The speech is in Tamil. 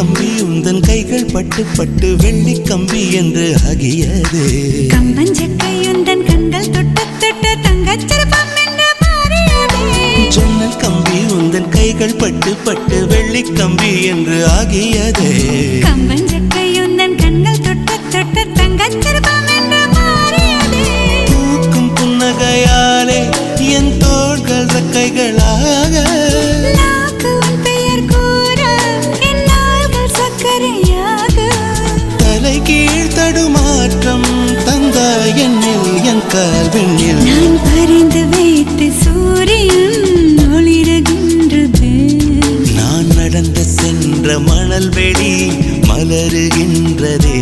கம்பி உந்தன் கைகள் பட்டு பட்டு வெள்ளி கம்பி என்று ஆகியது கம்பஞ்சக்கையுந்தன் கண்கள் தொட்ட தொட்ட மாறியதே. ஜன்னல் கம்பி உந்தன் கைகள் பட்டு பட்டு வெள்ளி கம்பி என்று ஆகியதே கம்பஞ்சக்கையுந்தன் கண்கள் தொட்ட தொட்ட மாறியதே. பூக்கும் புன்னகையாலே என் தோள்கள் கைகளாக என் கால்வெண்ணில் நான் பறிந்து வைத்து சூரியன் ஒளிருகின்றது. நான் நடந்து சென்ற மணல் வெளி மலருகின்றதே.